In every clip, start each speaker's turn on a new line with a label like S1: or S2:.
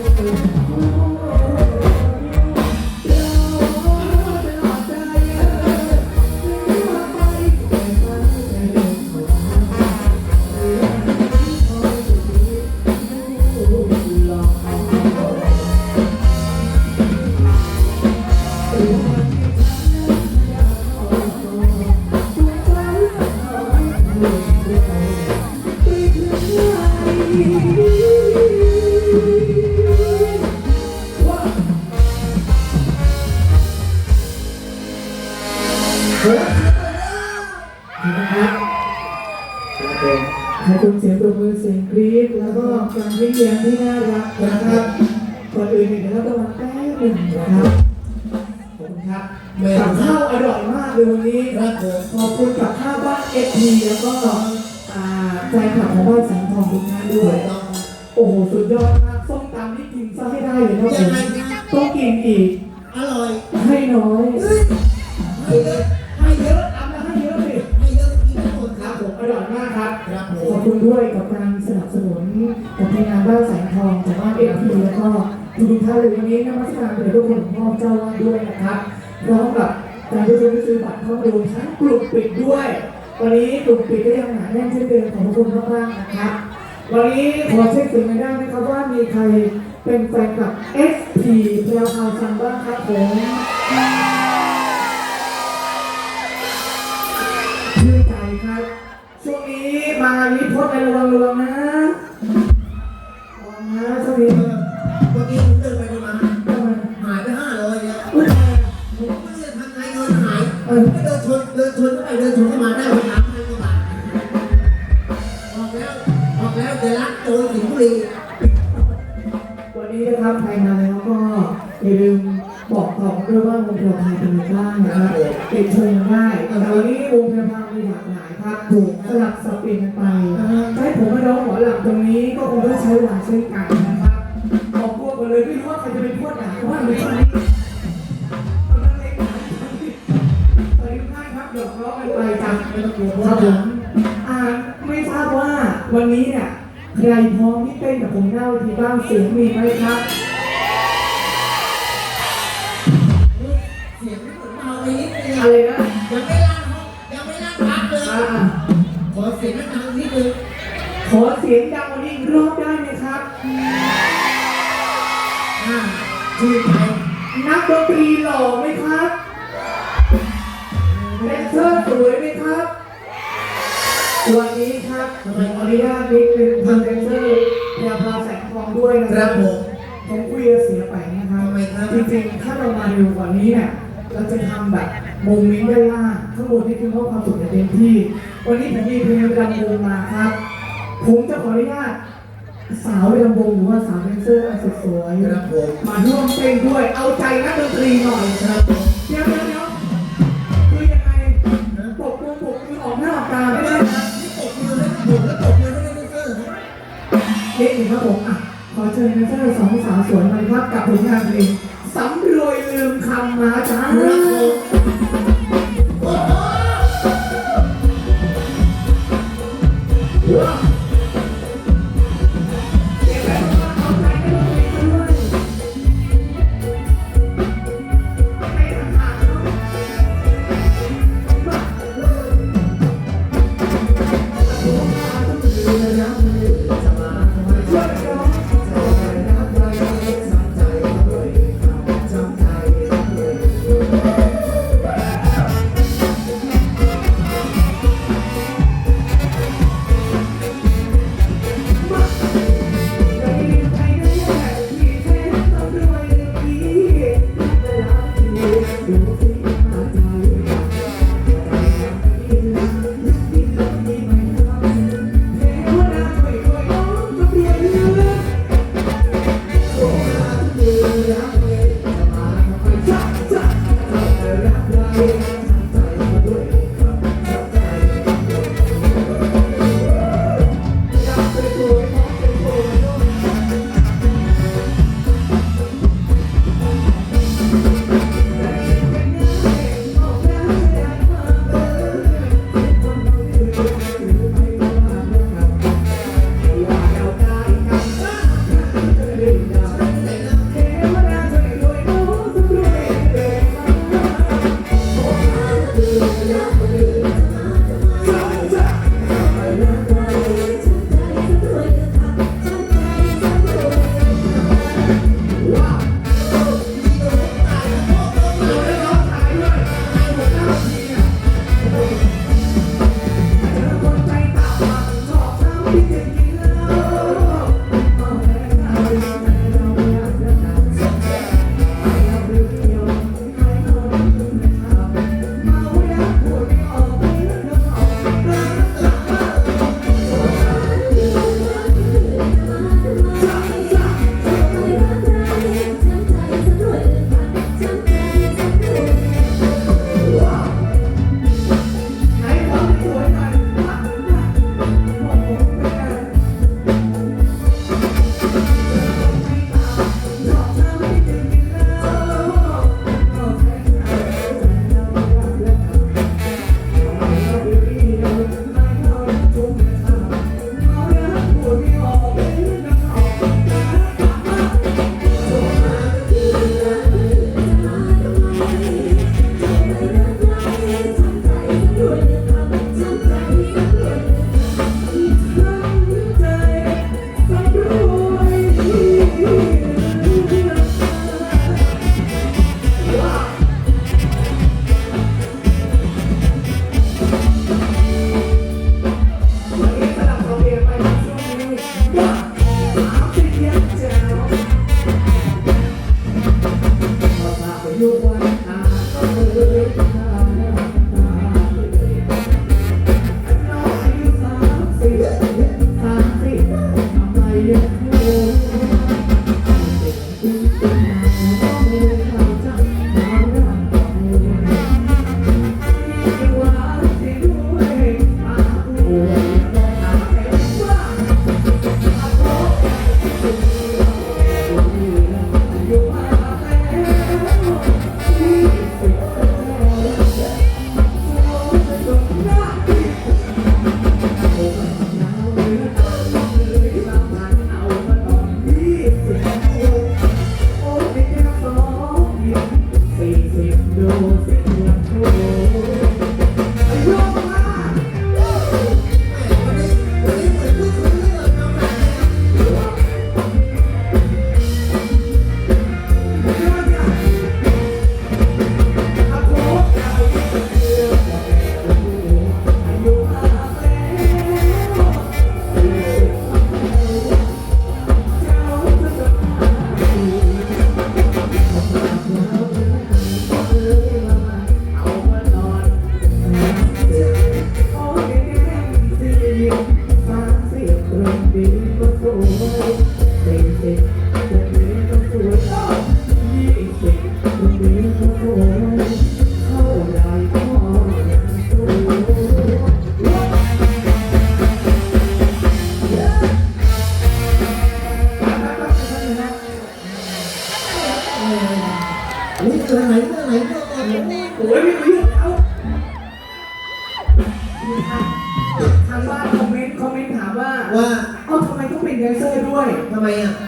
S1: Thank you. ขอบคุณเสียงปรบมือเสียงกรี๊ดแล้วก็การยิ้มแย้มที่น่ารักนะครับก่อนอื่นเนี่ยเราต้องมาแป๊บหนึ่งนะครับขอบคุณครับกับข้าวอร่อยมากเลยวันนี้
S2: ครับผม
S1: ขอบคุณกับข้าวบ้านเอทีแล้วก็อ่าแฟนคลับของบ้านแสงทองทุกท่านด้วยโอ้โหสุดยอดมากส้มตำนี่กินซะให้ได้เลยนะผ
S2: ยัง
S1: ม
S2: ไงครับ
S1: ต้องกินอีก
S2: อร่อย
S1: ให้น้อย คุณด้วยกับการสนับสนุนกับทีมงานบ้านแสงทองจากบ้านเอ็ทีแล้วก็ทุกท่านเลยวันนี้นมัสการเป็นทุกคนของพ่อเจ้าว่าด้วยนะครับพร้อมกับการที่จะซื้อบัตรเข้าดูทั้งกลุ่มปิดด้วย วันนี้กลุ่มปิดก็ยังหนาแน่นเช่นเดิมขอบคุณมากๆนะครับวันนี้ขอเช็คสียงกันได้ไหมครับว่ามีใครเป็นแฟนคลับ SP แพรวพาวซังบ้างครับผม มาวิพจน์ในระวังระวังนะระวังนะสวงนี้
S2: เมื่อกี้ผมเดินไปเดินมาหายไปห้าร้อยแล้ว
S1: อุ๊ย
S2: ผมไม่ได้ทำไงเงินหายผมก็เดินชนเดินชนเข้าไปเดินชนเข้ามาได้ไปสามพันกว่าบาทบอกแล้วบอกแล้วจะรักโจรสิงห์บุรีา
S1: รับผมอ่าไม่ทราบว่าวันนี้นี้เนี่ยใครพร้อมที่เต้นกับผมหน้าเวทีบ้างเสียงมีไหมครับ
S2: เสียงไม่เหมือนเบาไปนิดนึง
S1: อะไรนะ
S2: ยังไม่ลั่นห้องยังไม่ลั่นพักเลย
S1: อ่า
S2: ขอเสียงดังๆนิดนึง
S1: ขอเสียงดังกวันนี้อีกรอบได้ไหมครับ
S2: อ่าชื่อใคร
S1: นัก ดนตรีหล่อไหมครับแดนเซอร์สวยไหมครับ วันนี้ครับผมขออนุญาตนิดนึงทางแดนเซอร์พยาพาแสงทองด้วยนะ
S2: ค
S1: ค
S2: รั
S1: รั
S2: บบผม
S1: ผมคุยกับเสียไปนะครับ
S2: ทำไมครับ
S1: จริงๆ ถ้าเรามาเร็วกว่านี้เนี่ยเราจะทำแบบมุมมิ้งด้านล่างข้างบนนี่คือมอบความสุขในเต็มที่ วันนี้ผมมีเพลงรำวงมาครับ ผมจะขออนุญาต สาวรำวงหรือว่าสาวแดนเซอร์อันสวยๆ
S2: ครับผม
S1: มาร่วมเต้นด้วย เอาใจนักดนตรีหน่อย
S2: ครับผม
S1: เดี๋ยวเดี๋ยวเดี๋ยวคือยังไงปกมือปกมือออกหน้าออกตาไม่ได้นะ
S2: นี่ตบมือให้ผมแล้วตบมือให้แดนเซอร์ครับ
S1: เด็กหนึ่งครับผมอะขอเชิญแดนเซอร์สองสาวสวยมาเลยครับกับผลงานเพลงสำรวยลืมคำมาจ้า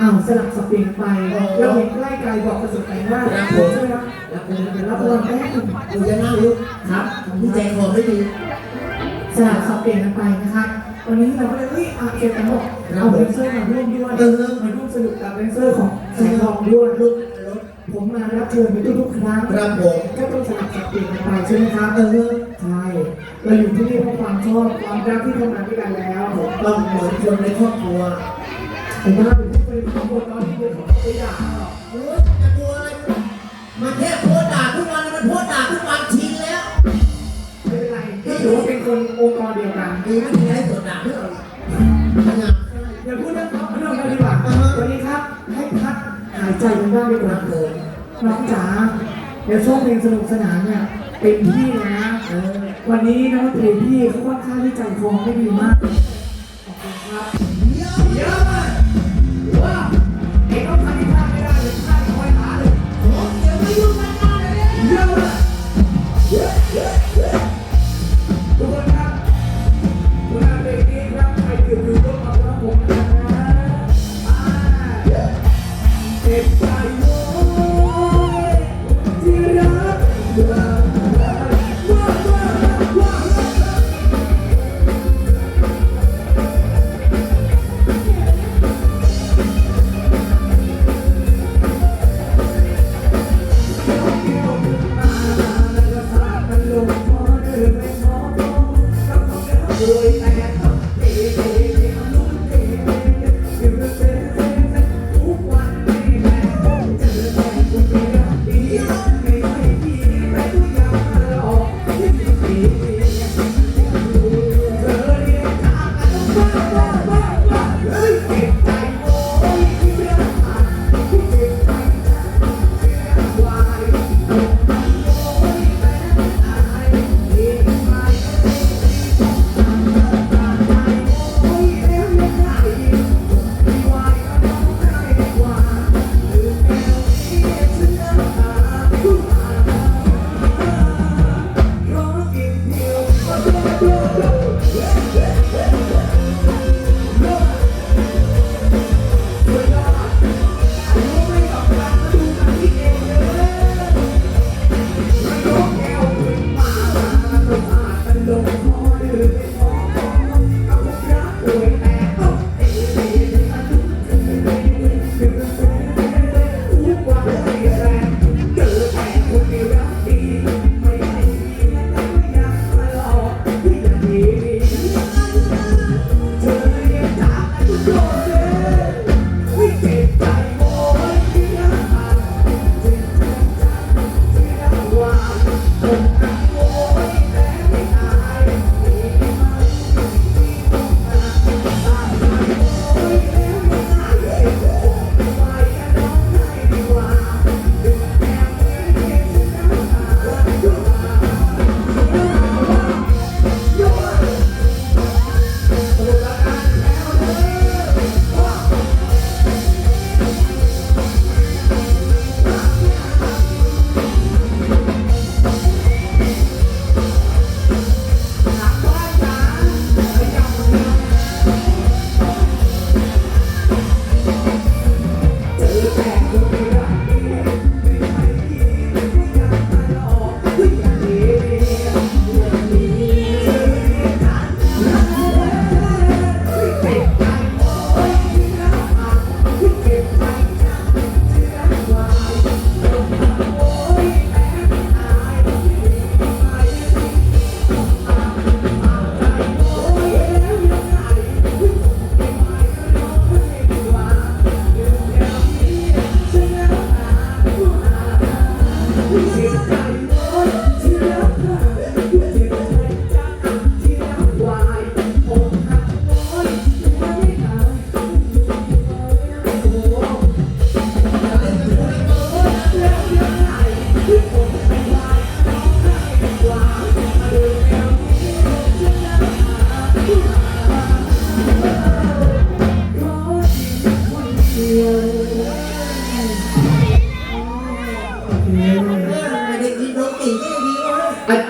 S2: อะ
S1: อ้าวสลับสับเปลี่ยนไป
S2: อ๋อ
S1: เราเห็นใกล้ไกลบอกประสบการณ์ว่า
S2: ครับผม
S1: ใช่ไหมครับ
S2: รับเลย
S1: เดี๋ยว
S2: รั
S1: รั
S2: บบเล
S1: รายงแป๊บนึง
S2: หนูจะนั่งลุกครับพี่ใจคอไม่ดี
S1: สลับสับเปลี่ยนกันไปนะครับวันนี้เราก็เลยเฮ้ยอาเกตกันบอกเอาแดนเซอร์มาร่วมด้วย
S2: เออ
S1: มาร่วมสนุกกับแดนเซอร์ของแสงทองด้วย
S2: ลุกรถ
S1: ผมมารับเชิญในทุกๆครั้ง
S2: ครับผม
S1: ก็ต้องสลับสับเปลี่ยนกันไปใช่ไหมครับ
S2: เออ
S1: ใช่เราอยู่ที่นี่เพราะความชอบความรักที่ทำงานด้วยกันแล้ว
S2: ต้องเหมือนคนในครอบครัว
S1: ผมว่าเป็น ผู้เป็นคนตอนที่เป็นของเขาไปด่าหรอก
S2: โอ้ยจะกลัวอะไร มันแค่โพสต์ด่าทุกวันมันโพสต์ด่าทุกวันชินแล้ว
S1: ไม่เป็นไรก็ถือว่าเป็นคนองค์กรเดียวกัน
S2: ดีไม่มีอะไรสดด่าเพื่อนเรางาม
S1: อย่าพูดเรื่องเขาเรื่องกันดีกว่าวันนี้ครับ ให้พักหายใจกันบ้างดีกว่าเถิดน้องจ๋าเดี๋ยวช่วงเพลงสนุกสนานเนี่ยเต็มที่เลยนะ
S2: เออ
S1: วันนี้น้องเพลงพี่เขาค่อนข้างที่ใจคอไม่ดีมากขอบคุณครับ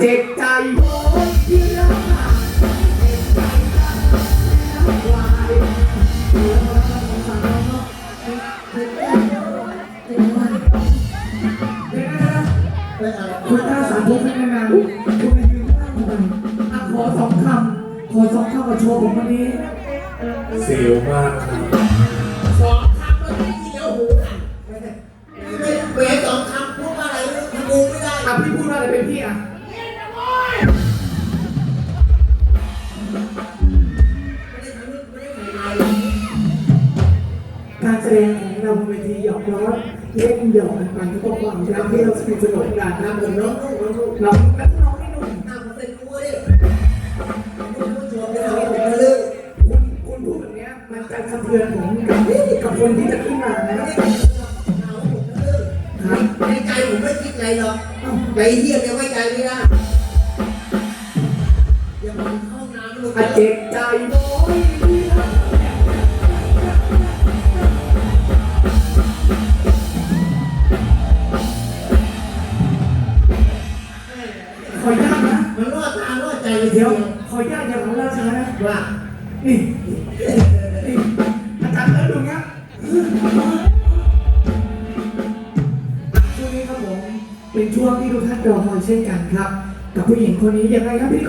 S2: เจ็
S1: บใจโอ้ยที่รักหาเจ็บใจรักรักวายเดี๋ยวเราสงสารเราเนาะเจ็บใจเจ็บใจเดี๋ยวนะ
S2: เอออะไร
S1: คุณตาสาธุให้นานๆคุณมายืนข้างทำไมอะขอสองคำขอสองคำมาโชว์ผมวันนี้
S3: เสียวมากครับ
S2: สองคำมันไม่เกี่ยวหูกันไม่เวสองคำพูดว่าอะไรไม่รู้ทำกูไม่ได้
S1: อะพี่พูดว่าอะไรเป็นพี่อะ เล่นหยอกกันไปทุกความรักที่เราสนุกสนุกกัน
S2: ทำเหมือนน้องลูกน้องลูก
S1: เรานักร้องให้หนุ่ม
S2: ทำเป็นกูดิคุณผู้ชมได้เอาไปทะลึ่ง
S1: คุณพูดแบบนี้มันจะสะเทือนผมกับกับคนที่จะขึ้นมานะ
S2: ไม่ได้เองในใจผมไม่คิดอะไรหรอกใจเยี่ยมยังไม่ใจไม่ได้อย่ามาเข้าน้ำลูก
S1: อาเจ็บใจ เดี๋
S2: เดี
S1: ย
S2: ยวว
S1: ขออนุญาตอย่าของราชานะ
S2: ว่า
S1: นี่นี่อาจารย์แล้วดูนะช่วงนี้ครับผมเป็นช่วงที่ทุกท่านรอคอยเช่นกันครับ กับผู้หญิงคนนี้ยังไงครับพี่